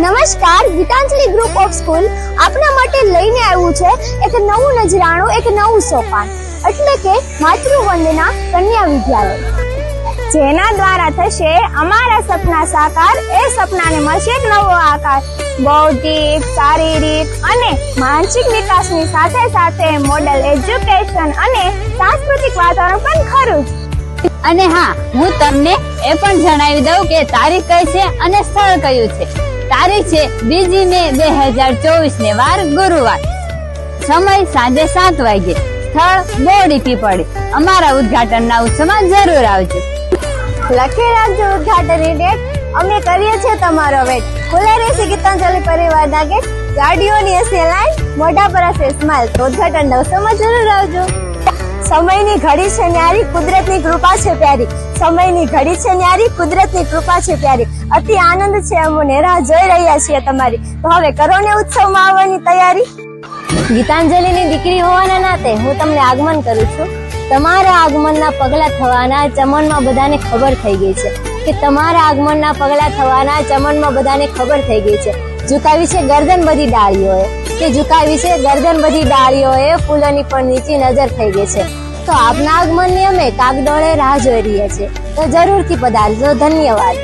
નમસ્કાર, Gitanjali group of school આપના માટે લઈને આવ્યું છે એક નવું નજરાણું, એક નવું સોપાન. એટલે કે માતૃવંદના કન્યા વિદ્યાલય. જેના દ્વારા થશે અમારા સપના સાકાર, એ સપનાને મળશે એક નવો આકાર. બૌદ્ધિક, શારીરિક અને માનસિક વિકાસની સાથે સાથે મોડલ એજ્યુકેશન અને સાંસ્કૃતિક વાતાવરણ પણ ખરું અને હા, હું તમને એ પણ જણાવી દઉં કે તારીખ કઈ છે અને સ્થળ કયું છે. તારીખ છે બીજી મે બે હજાર ચોવીસ ને વાર ગુરુવાર. સમય સાંજે સાત વાગે સ્થળ બોડી પડે. અમારા ઉદઘાટનના ઉત્સવમાં જરૂર આવજો. લખી રાખજો ઉદઘાટનની ડેટ અમે કરીએ છીએ તમારો વેટ. ખુલ્લા રહેશે ગીતાંજલિ પરિવારના ગેટ ગાડીઓની હશે લાઈન મોઢા પર હશે સ્માઈલ તો ઉદઘાટન નવસોમાં જરૂર આવજો. સમયની ઘડી છે ન્યારી, કુદરતની કૃપા છે પ્યારી. સમયની ઘડી છે ન્યારી, કુદરતની કૃપા છે પ્યારી. અતિ આનંદ છે અમને રાહ જોઈ રહ્યા છીએ તમારી. તો હવે કરો ને ઉત્સવમાં આવવાની તૈયારી? ગીતાંજલિની દીકરી હોવાના નાતે હું તમને આગમન કરું છું. તમારા આગમનના પગલા થવાના ચમનમાં બધાને ખબર થઈ ગઈ છે કે તમારા આગમનના પગલા થવાના ચમનમાં બધાને ખબર થઈ ગઈ છે. ઝુકાવી છે ગરદન બધી ડાળીઓએ કે ઝુકાવી છે ગરદન બધી ડાળીઓએ ફૂલોની પણ નીચી નજર થઈ ગઈ છે. તો આપના આગમનની અમે કાગડોળે રાહ જોઈ રહ્યા છીએ. તો જરૂરથી પધારજો. ધન્યવાદ.